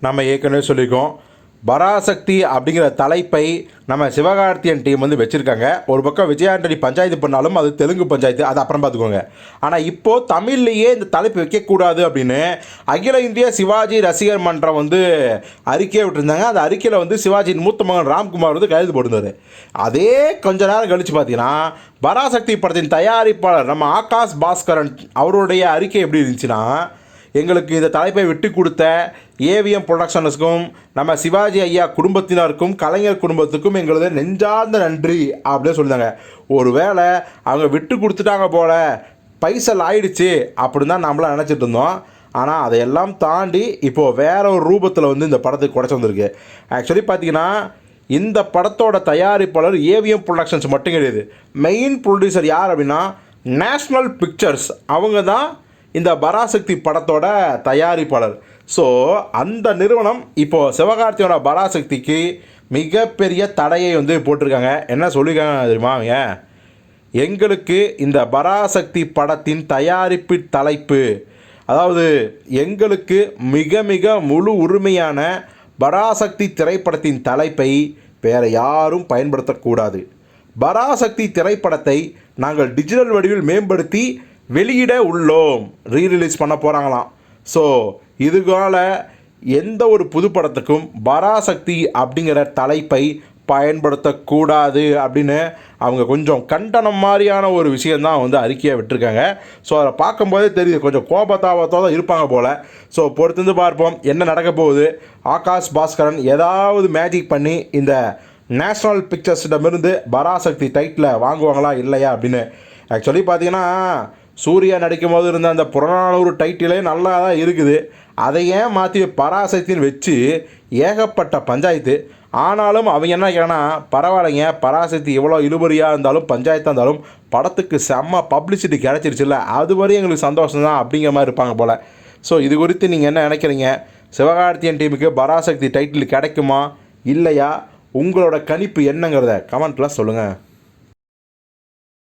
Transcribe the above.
நம்ம ஏற்கனவே சொல்லியிருக்கோம். பராசக்தி அப்படிங்கிற தலைப்பை நம்ம சிவகார்த்தியன் டீம் வந்து வச்சுருக்காங்க. ஒரு பக்கம் விஜயாண்டனி பஞ்சாயத்து பண்ணாலும் அது தெலுங்கு பஞ்சாயத்து அது அப்புறம் பார்த்துக்கோங்க. ஆனால் இப்போது தமிழ்லேயே இந்த தலைப்பு வைக்கக்கூடாது அப்படின்னு அகில இந்திய சிவாஜி ரசிகர் மன்றம் வந்து அறிக்கையை விட்டுருந்தாங்க. அந்த அறிக்கையில் வந்து சிவாஜியின் மூத்த மகன் ராம்குமார் வந்து கைது போட்டிருந்தாரு. அதே கொஞ்ச நேரம் கழித்து பார்த்தீங்கன்னா பராசக்தி படத்தின் தயாரிப்பாளர் நம்ம ஆகாஷ் பாஸ்கரன் அவருடைய அறிக்கை எப்படி இருந்துச்சுன்னா எங்களுக்கு இந்த தலைப்பை விட்டு கொடுத்த ஏவிஎம் ப்ரொடக்ஷன்ஸுக்கும் நம்ம சிவாஜி ஐயா குடும்பத்தினருக்கும் கலைஞர் குடும்பத்துக்கும் எங்களது நெஞ்சார்ந்த நன்றி அப்படின்னு சொல்லியிருந்தாங்க ஒருவேளை அவங்க விட்டு கொடுத்துட்டாங்க போல பைசல் ஆயிடுச்சு அப்படின்னு தான் நம்மளாம் நினச்சிட்டு இருந்தோம். ஆனால் அதையெல்லாம் தாண்டி இப்போது வேற ஒரு ரூபத்தில் வந்து இந்த படத்துக்கு குறைச்சி வந்திருக்கு. ஆக்சுவலி பார்த்தீங்கன்னா இந்த படத்தோட தயாரிப்பாளர் ஏவிஎம் ப்ரொடக்ஷன்ஸ் மட்டும் கிடையாது. மெயின் ப்ரொடியூசர் யார் அப்படின்னா நேஷ்னல் பிக்சர்ஸ் அவங்க தான் இந்த பராசக்தி படத்தோட தயாரிப்பாளர். ஸோ அந்த நிறுவனம் இப்போது சிவகார்த்தியோட பராசக்திக்கு மிகப்பெரிய தடையை வந்து போட்டிருக்காங்க. என்ன சொல்லியிருக்காங்க தெரியுமா அவங்க? எங்களுக்கு இந்த பராசக்தி படத்தின் தயாரிப்பு தலைப்பு அதாவது எங்களுக்கு மிக மிக முழு உரிமையான பராசக்தி திரைப்படத்தின் தலைப்பை வேறு யாரும் பயன்படுத்தக்கூடாது. பராசக்தி திரைப்படத்தை நாங்கள் டிஜிட்டல் வடிவில் மேம்படுத்தி வெளியிட உள்ளோம். ரீரிலீஸ் பண்ண போகிறாங்களாம் ஸோ இதுகால எந்த ஒரு புதுப்படத்துக்கும் பராசக்தி அப்படிங்கிற தலைப்பை பயன்படுத்தக்கூடாது அப்படின்னு அவங்க கொஞ்சம் கண்டனம் மாதிரியான ஒரு விஷயந்தான் வந்து அறிக்கையை விட்டுருக்காங்க. ஸோ அதை பார்க்கும்போதே தெரியுது. கொஞ்சம் கோபத்தாபத்தோடு இருப்பாங்க போல். ஸோ பொறுத்திருந்து பார்ப்போம். என்ன நடக்க போகுது? ஆகாஷ் பாஸ்கரன் ஏதாவது மேஜிக் பண்ணி இந்த நேஷ்னல் பிக்சர்ஸிடமிருந்து பராசக்தி டைட்டில் வாங்குவாங்களா இல்லையா அப்படின்னு. ஆக்சுவலி பார்த்தீங்கன்னா சூர்யா நடிக்கும் போது இருந்த அந்த புறநானூறு டைட்டிலே நல்லா தான் இருக்குது. அதை ஏன் மாற்றி பராசக்தின்னு வச்சு ஏகப்பட்ட பஞ்சாயத்து. ஆனாலும் அவங்க என்ன கேட்கனா பரவாயில்லைங்க பராசக்தி எவ்வளோ இழுபறியாக இருந்தாலும் பஞ்சாயத்தாக இருந்தாலும் படத்துக்கு செம்ம பப்ளிசிட்டி கிடச்சிருச்சுல்ல அது வரையும் எங்களுக்கு சந்தோஷம் தான் அப்படிங்கிற மாதிரி இருப்பாங்க போல். ஸோ இது குறித்து நீங்கள் என்ன நினைக்கிறீங்க? சிவகார்த்தியன் டீமுக்கு பராசக்தி டைட்டில் கிடைக்குமா? இல்லையா? உங்களோட கணிப்பு என்னங்கிறத கமெண்ட்டில் சொல்லுங்கள்